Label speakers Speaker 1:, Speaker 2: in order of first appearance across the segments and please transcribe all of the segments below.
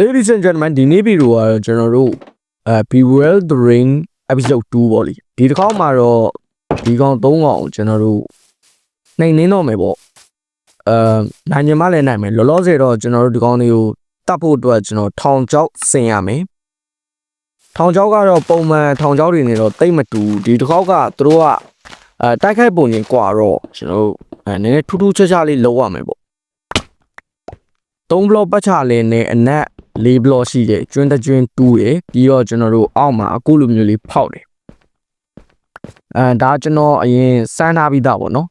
Speaker 1: Ladies and gentlemen ဒီနေ့ဗီဒီယိုကတော့ကျွန်တော်တို့အဲ Beware the Ring episode 2ပေါ့လေဒီတစ်ခေါက်မှာတော့ဒီကောင်၃កောင်ကျွန်တော်တို့နှိမ်နှင်းတော့မယ်ပေါ့အဲနိုင်ညမလည်းနိုင်မယ်လောလောဆယ်တော့ကျွန်တော်တို့ဒီကောင်တွေကိုတတ်ဖို့အတွက်ကျွန်တော်ထောင်ချောက်ဆင်ရမယ်ထောင်ချောက်ကတော့ပုံမှန်ထောင်ချောက်တွေနေတော့တိတ်မတူဒီတစ်ခေါက်ကသူတို့ကအဲတိုက်ခိုက်ပုံချင်းကွာတော့ကျွန်တော်တို့အဲနည်းနည်းထူးထူးခြားခြားလေးလုပ်ရမယ်ပေါ့၃ block ပတ်ချလဲနဲ့အနက် ၄ဘလော့ရှိတယ်ကျွန်းတစ်ကျွန်းတူးတယ်ပြီးတော့ကျွန်တော်တို့အောက်မှာအခုလိုမျိုးလေးဖောက်တယ်အဲဒါကျွန်တော်အရင်စမ်းထားပြီးသားပေါ့နော်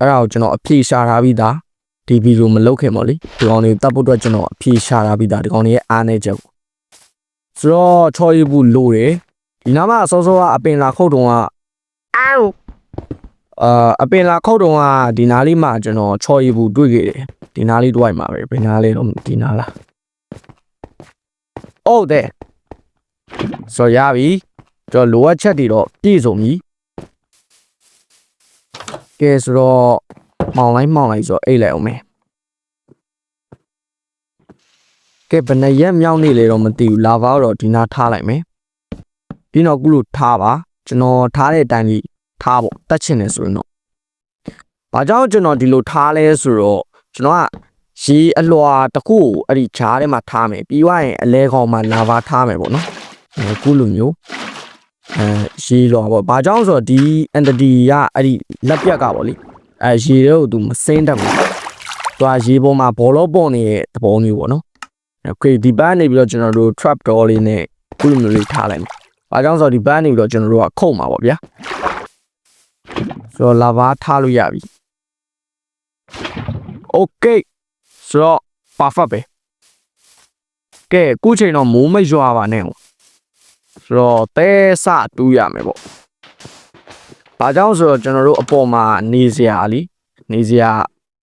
Speaker 1: အဲ့ဒါကိုကျွန်တော်အဖြေရှာထားပြီးသားဒီဗီဒီယိုမလုပ်ခင်ပေါ့လေဒီကောင်လေးတပ်ဖို့အတွက်ကျွန်တော်အဖြေရှာထားပြီးသားဒီကောင်လေးရဲ့အားနေချက်ပေါ့ဆိုတော့ချော်ရီဘူးလိုတယ်ဒီနားမှာစောစောကအပင်လာခုတ်တုံးကအောင်းအာအပင်လာခုတ်တုံးကဒီနားလေးမှာကျွန်တော်ချော်ရီဘူးတွေ့ခဲ့တယ်ဒီနားလေးတွေ့မှာပဲဘယ်နားလေးတော့ဒီနားလား ဟုတ်တယ်ဆိုရပြီကျွန်တော်လိုအပ်ချက်တွေတော့ပြည့်စုံပြီကဲဆိုတော့မောင်လိုက်မောင်လိုက်ဆိုတော့အိတ်လိုက်အောင်မယ်ကဲဘယ်နှရက်မြောက်နေလေတော့မသိဘူးလာဗာတော့ဒီနာထားလိုက်မယ်ပြီးတော့ကုလို့ထားပါကျွန်တော်ထားတဲ့အတိုင်းလေးထားပေါ့တတ်ချင်တယ်ဆိုရင်တော့ဘာကြောင့်ကျွန်တော်ဒီလိုထားလဲဆိုတော့ကျွန်တော်က ရေအလွာတစ်ခုကိုအဲ့ဒီဂျားထဲမှာထားမယ်ပြီးွားရင်အလဲကောင်မှာလာဘာထားမယ်ပေါ့နော်အခုလိုမျိုးအဲရေလွာပေါ့ဘာကြောင့်ဆိုတော့ဒီ entity ကအဲ့ဒီလက်ပြက်ကပေါ့လေအဲရေတော့သူမစင်းတတ်ဘူးသူကရေပေါ်မှာဘောလုံးပေါ်နေတဲ့သဘောမျိုးပေါ့နော်အခုဒီဘက်နေပြီးတော့ကျွန်တော်တို့ trap door လေးနဲ့အခုလိုမျိုးလေးထားလိုက်မယ်ဘာကြောင့်ဆိုတော့ဒီဘက်နေပြီးတော့ကျွန်တော်တို့ကခုတ်မှာပေါ့ဗျာဆိုတော့ lava ထားလို့ရပြီ okay ဆိုတော့ perfect ပဲကဲအခုချိန်တော့မိုးမရွာပါနဲ့ဟိုဆိုတော့တဲဆတူးရမယ်ပေါ့ဘာကြောင့်ဆိုတော့ကျွန်တော်တို့အပေါ်မှာနေစရာလीနေစရာ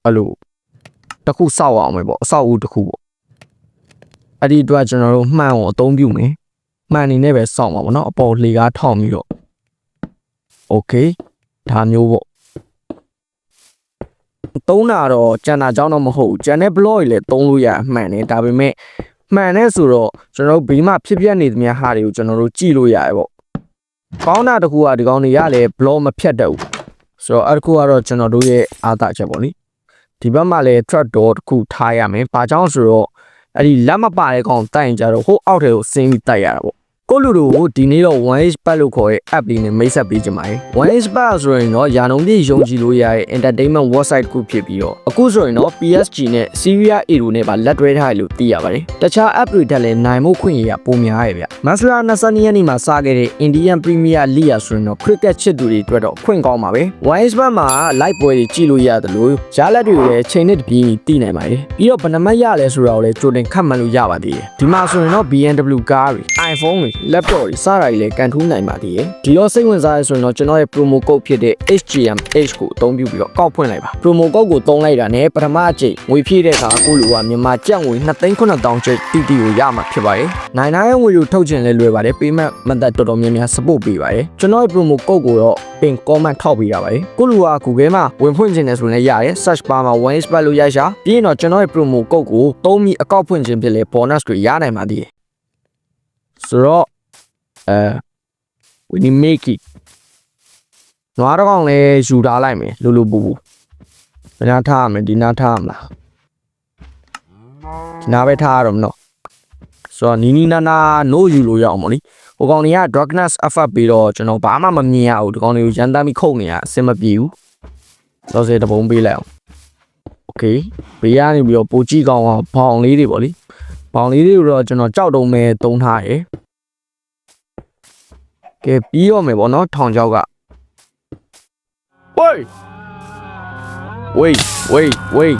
Speaker 1: အဲ့လိုတစ်ခုစောက်အောင်မယ်ပေါ့အဆောက်အဦတစ်ခုပေါ့အဲ့ဒီအတွက်ကျွန်တော်တို့မှန်ကိုအသုံးပြုမယ်မှန်နေနဲ့ပဲစောက်မှာပေါ့နော်အပေါ်လေကားထောင်ပြီးတော့ okay ဒါမျိုးပေါ့ သုံးတာတော့ကျန်တာကြောင်းတော့မဟုတ်ဘူးကျန်တဲ့ blog တွေလည်းသုံးလို့ရအမှန်တယ်ဒါပေမဲ့မှန်တဲ့ဆိုတော့ကျွန်တော်တို့ဘေးမှာဖြစ်ပျက်နေသမျှဟာတွေကိုကျွန်တော်တို့ကြည့်လို့ရတယ်ပေါ့ကောင်းတာတစ်ခုကဒီကောင်းတွေရလဲ blog မဖြတ်တတ်ဘူးဆိုတော့အဲ့တစ်ခုကတော့ကျွန်တော်တို့ရဲ့အားသာချက်ပေါ့နိဒီဘက်မှာလည်း trap door တစ်ခုထားရမယ်ဘာကြောင့်ဆိုတော့အဲ့ဒီလက်မပါတဲ့ကောင်တိုက်ရင်ကြတော့ဟိုအောက်ထဲကိုဆင်းပြီးတိုက်ရတာပေါ့ ကိုလူတို့ကိုဒီနေ့တော့ 1h pad လို့ခေါ်တဲ့ app လေးနဲ့မိတ်ဆက်ပေးကြပါမယ် 1h pad ဆိုရင်တော့ယာနုံပြည့်ယုံကြည်လို့ရတဲ့ entertainment website တစ်ခုဖြစ်ပြီးတော့အခုဆိုရင်တော့ PSG နဲ့ Syria A တို့နဲ့ပါလက်တွဲထားတယ်လို့သိရပါတယ်တခြား app တွေတက်လည်းနိုင်မှုခွင့်ရရပုံများရဲ့ဗျမတ်စလာ22ရက်နေ့မှာစခဲ့တဲ့ Indian Premier League ဆိုရင်တော့ cricket ချစ်သူတွေအတွက်တော့ခွင့်ကောင်းပါပဲ 1h pad မှာ live ပွဲတွေကြည့်လို့ရတယ်လို့ဂျားလက်တွေကိုလည်းချိန်နဲ့တပြေးသိနိုင်ပါတယ်ပြီးတော့ဘယ်နှမတ်ရလဲဆိုတာကိုလည်းကြိုတင်ခတ်မှန်းလို့ရပါသေးတယ်ဒီမှာဆိုရင်တော့ BMW ကားတွေ iPhone တွေ laptop တွေစတာတွေလည်းကန်ထူးနိုင်ပါသေးတယ်ဒီတော့စိတ်ဝင်စားရဆိုရင်တော့ကျွန်တော်ရဲ့ promo code ဖြစ်တဲ့ HGMH ကိုအသုံးပြုပြီးတော့ကောက်ဖွင့်လိုက်ပါ promo code ကိုသုံးလိုက်တာနဲ့ပထမအကြိမ်ငွေဖြည့်တဲ့အခါကိုလူကမြန်မာကျပ်ငွေ2,900ကျပ်တိတိကိုရမှာဖြစ်ပါတယ်နိုင်နိုင်ရဲ့ငွေကိုထုတ်ချင်လဲလွယ်ပါတယ် payment method တော်တော်များများ support ပေးပါတယ်ကျွန်တော်ရဲ့ promo code ကိုတော့ပင် comment ထောက်ပေးတာပါတယ်ကိုလူက Google မှာဝင်ဖွင့်ခြင်းနဲ့ဆိုရင်လည်းရတယ် search bar မှာ one is ပတ်လို့ရရှာပြီးရင်တော့ကျွန်တော်ရဲ့ promo code ကိုသုံးပြီးအကောက်ဖွင့်ခြင်းဖြစ်လေ bonus တွေရနိုင်ပါသေးတယ်ဆိုတော့ အဲ we need make it နွားတော့ကောင်လည်းယူထားလိုက်မယ်လူလူပူပူဒီနားထားရမယ်ဒီနားထားရမလားဒီနားပဲထားရတော့မနော်ဆိုတော့နီနီနာနာနို့ယူလို့ရအောင်မလို့ဟိုကောင်တွေက darkness effect ပြီးတော့ကျွန်တော်ဘာမှမမြင်ရဘူးဒီကောင်တွေကိုရန်တမ်းပြီးခုတ်နေရအဆင်မပြေဘူးတော့စေတပုံးပေးလိုက်အောင် okay ဘေးကနေပြီးတော့ပိုကြည့်ကောင်အောင်ဘောင်လေးတွေပေါ့လေဘောင်လေးတွေကိုတော့ကျွန်တော်ကြောက်တုံးမဲ့တုံးထားရယ် ကဲပြီးရောမယ်ပေါ့နော်ထောင်ချောက်ကဝေးဝေးဝေးဝေး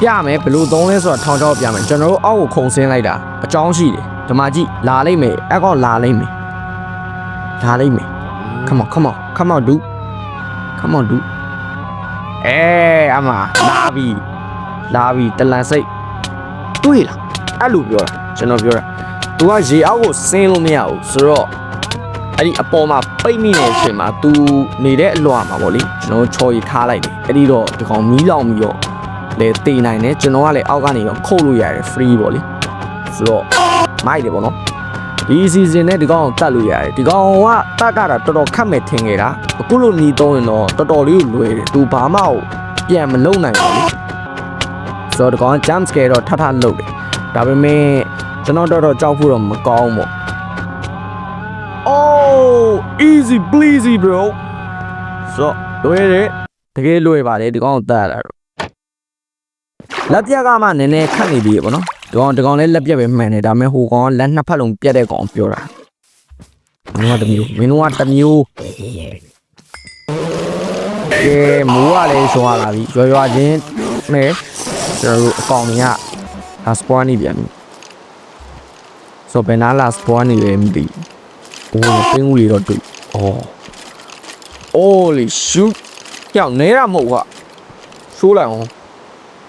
Speaker 1: ပြမယ်ဘယ်လိုသုံးလဲဆိုတော့ထောင်ချောက်ပြမယ်ကျွန်တော်တို့အောက်ကိုခုံဆင်းလိုက်တာအကြောင်းရှိတယ်ဒီမှာကြည့်လာလိုက်မယ်အကောင်လာလိုက်မယ်လာလိုက်မယ် come on come on come on dude come on dude အဲအမလာပြီလာပြီတလန်စိတ်တွေ့လားအဲ့လိုပြောတာကျွန်တော်ပြောတာ तू ကရေအောက်ကိုဆင်းလို့မရဘူးဆိုတော့ အဲ့ဒီအပေါ်မှာပိတ်မိနေတဲ့အချိန်မှာ तू နေတဲ့အလွာမှာပေါ့လေကျွန်တော်ချော်ရီထားလိုက်တယ်အဲ့ဒီတော့ဒီကောင်မီးလောင်ပြီးတော့လေတေးနိုင်တယ်ကျွန်တော်ကလည်းအောက်ကနေတော့ခုတ်လို့ရတယ် free ပေါ့လေဆိုတော့မိုက်တယ်ပေါ့နော်ဒီ season နဲ့ဒီကောင်ကိုတတ်လို့ရတယ်ဒီကောင်ကတတ်တာတော်တော်ခက်မဲ့ထင်နေတာအခုလိုနီးသုံးရင်တော့တော်တော်လေးကိုလွယ်တယ်သူဘာမှပြန်မလုံနိုင်ဘူးလေဆိုတော့ဒီကောင် jump scare တော့ထထလုပ်တယ်ဒါပေမဲ့ကျွန်တော်တော်တော်ကြောက်ဖို့တော့မကောင်းဘူး Oh easy pleasy bro ဆိုလွယ်တယ်တကယ်လွယ်ပါတယ်ဒီကောင်ကိုတတ်ရတာတော့လက်ပြက်ကမှနည်းနည်းခက်နေပြီပေါ့နော်ဒီကောင်ဒီကောင်လည်းလက်ပြက်ပဲမှန်တယ်ဒါပေမဲ့ဟိုကောင်ကလက်နှစ်ဖက်လုံးပြက်တဲ့ကောင်ပြောတာမင်းကတစ်မျိုးမင်းတို့ကတစ်မျိုးကဲမိုးကလည်းရှောရလာပြီရွာရွာချင်းနဲ့ကျွန်တော်တို့အကောင်တွေကဒါစပွားနေပြန်ပြီဆိုဘယ်နာလာစပွားနေလဲမသိဘူးအိုးပင်းဦးလေးတော့တွေ့ အော် holy shoot ကြောက်နေတာမဟုတ်ကွာဆိုးလိုက်အောင်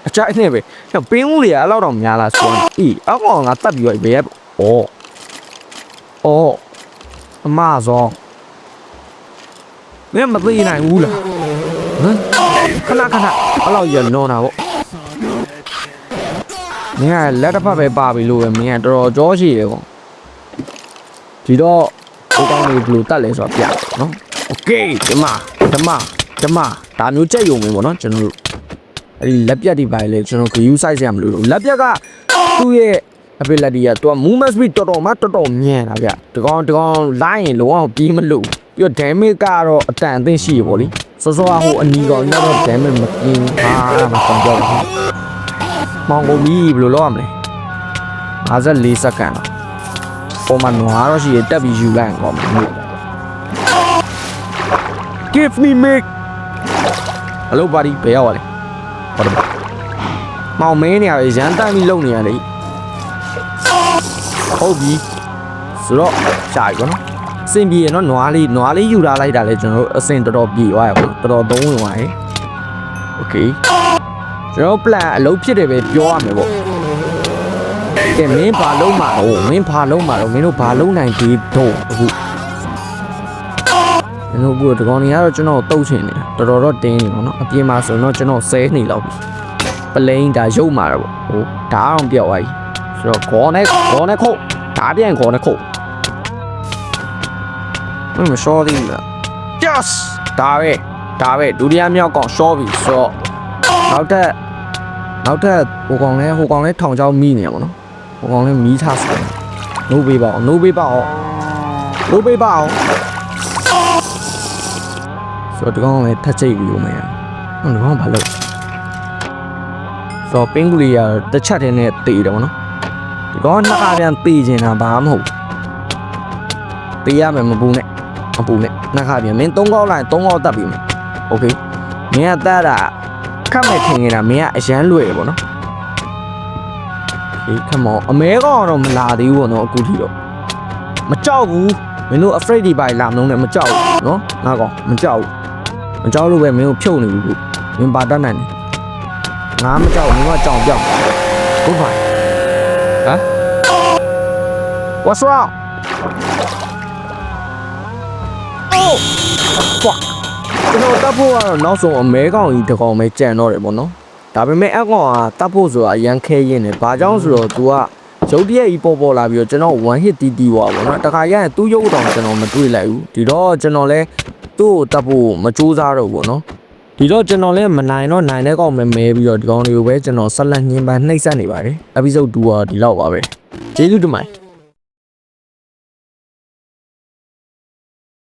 Speaker 1: အကြိုက်နဲ့ပဲကြောက်ပင်းဦးလေးကအဲ့လောက်တော့များလားဆိုတော့အေးအကောင်ကတတ်ပြီးတော့ဘယ်ဩဩအမဇောမင်းမသိနိုင်ဘူးလားဟမ်ခဏခဏအဲ့လောက်ရလွန်တာပေါ့မင်းကလက်တစ်ဖက်ပဲပါပြီလို့ပဲမင်းကတော်တော်ကြောရှိတယ်ကွာဒီတော့ ဟိုကောင်လေးဘယ်လိုတတ်လဲဆိုတော့ပြတယ်နော်โอเคဒီမှာဒီမှာဒီမှာဒါမျိုးကြက်ယုံမင်းပေါ့နော်ကျွန်တော်တို့အဲ့ဒီလက်ပြတ်ဒီပိုင်းလေကျွန်တော် view size ရမလို့လက်ပြတ်ကသူ့ရဲ့ ability ကသူက movement speed တော်တော်မှတော်တော်မြန်တာဗျဒီကောင်ဒီကောင်လိုင်းရင်လုံးဝပြီးမလို့ပြီးတော့ damage ကတော့အတန်အသင့်ရှိရပေါ့လေစောစောကဟိုအနီကောင်ညတော့ damage မกินဟာမကွန်ပြောဘူးမောင်ကုန်ပြီဘယ်လိုလုပ်ရမလဲ54စက္ကန့်တော့ ပေါ်မှာနွားတော့ရှိရတက်ပြီးယူလိုက်ကောမလို့ Give me mic အလုပ်ပါတီဘယ်ရောက်ရလဲဟောတယ်မောင်မင်းနေရာရန်တမ်းပြီးလုံနေရလေဟုတ်ပြီဆိုတော့ရှာပြီကောနော်အဆင်ပြေရနော်နွားလေးနွားလေးယူလာလိုက်တာလေကျွန်တော်တို့အဆင်တော်တော်ပြေသွားရပေါ့တော်တော်သုံးဝင်သွားရယ် Okay ကျွန်တော် plan အလုပ်ဖြစ်တယ်ပဲပြောရမယ်ပေါ့ ကဲမင်းဘာလုံးမှာတော့မင်းဘာလုံးမှာတော့မင်းတို့ဘာလုံးနိုင်သေးတော့အခုကျွန်တော်အခုဒီကောင်တွေကတော့ကျွန်တော်တုတ်ချင်နေတာတော်တော်တော့တင်းနေပါတော့အပြင်မှာဆိုတော့ကျွန်တော်ဆဲနေလောက်ပြီပလိန်ဒါရုပ်မာတော့ဟိုဓာတ်အောင်ပြောက်သွားပြီဆိုတော့ခေါ်နဲ့ခေါ်နဲ့ခုတ်ဓာတ်ပြန်ခေါ်နဲ့ခုတ်မင်းမရှောသေးဘူးလား yes ဒါပဲဒါပဲဒုတိယမြောက်ကောင်ရှောပြီဆိုတော့နောက်ထပ်နောက်ထပ်ဟိုကောင်လဲဟိုကောင်လဲထောင်ချောင်းမိနေရပါတော့ ဟိုကောင်လဲမီးထားဆိုင်နိုးပေးပါအောင်နိုးပေးပါအောင်နိုးပေးပါအောင် ဆိုတော့ဒီကောင်ကလည်းထက်ချိတ်ပြီးဦးမယ်ဟိုဒီကောင်ဘာလုပ်ဆိုတော့ပင်းကူလေးကတစ်ချက်တည်းနဲ့တေးတယ်ဗောနော်ဒီကောင်ကနှစ်ခါပြန်တေးခြင်းတာဘာမှမဟုတ်တေးရမယ်မပူနဲ့မပူနဲ့နှစ်ခါပြန်မင်းသုံးကောက်လိုက်သုံးကောက်တက်ပြီမယ်โอเคမင်းကတက်တာခတ်မဲ့ခင်နေတာမင်းကအရန်လွယ်တယ်ဗောနော် ဒီခမောအမဲကောင်ကတော့မလာသေးဘူးဗောနော်အခုထိတော့မကြောက်ဘူးမင်းတို့ afraid ဒီပါလာမလို့နဲ့မကြောက်ဘူးနော်ငါကောင်မကြောက်ဘူးမကြောက်လို့ပဲမင်းကိုဖြုတ်နေပြီခုမင်းပါတတ်နိုင်တယ်ငါမကြောက်ဘူးမင်းကကြောင်ပြောက်ဟုတ်ပါဟမ် What's wrong Oh fuck ကျွန်တော်တပ်ဖို့ကတော့နောက်ဆုံးအမဲကောင်ကြီးတစ်ကောင်ပဲကြံတော့တယ်ပေါ့နော် ဒါပေမဲ့အကောင်ကတပ်ဖို့ဆိုတာအရန်ခဲရင်တယ်ဘာကြောင့်ဆိုတော့ तू ကရုပ်တရက်ကြီးပေါ်ပေါ်လာပြီးတော့ကျွန်တော် one hit တီးတီးွားပေါ့နော်တခါရရင်သူ့ရုပ်တောင်ကျွန်တော်မတွေ့လိုက်ဘူးဒီတော့ကျွန်တော်လဲသူ့ကိုတပ်ဖို့မကြိုးစားတော့ဘူးပေါ့နော်ဒီတော့ကျွန်တော်လည်းမနိုင်တော့နိုင်တဲ့ကောင်ပဲမဲပြီးတော့ဒီကောင်တွေကိုပဲကျွန်တော်ဆက်လက်ညှင်းပန်းနှိပ်စက်နေပါတယ် episode 2ကဒီလောက်ပါပဲကျေးဇူးတင်ပါတယ်